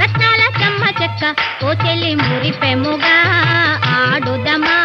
రత్నాల చెమ్మ చెక్క ఓ చెల్లి మురిపెముగా ఆడుదమా?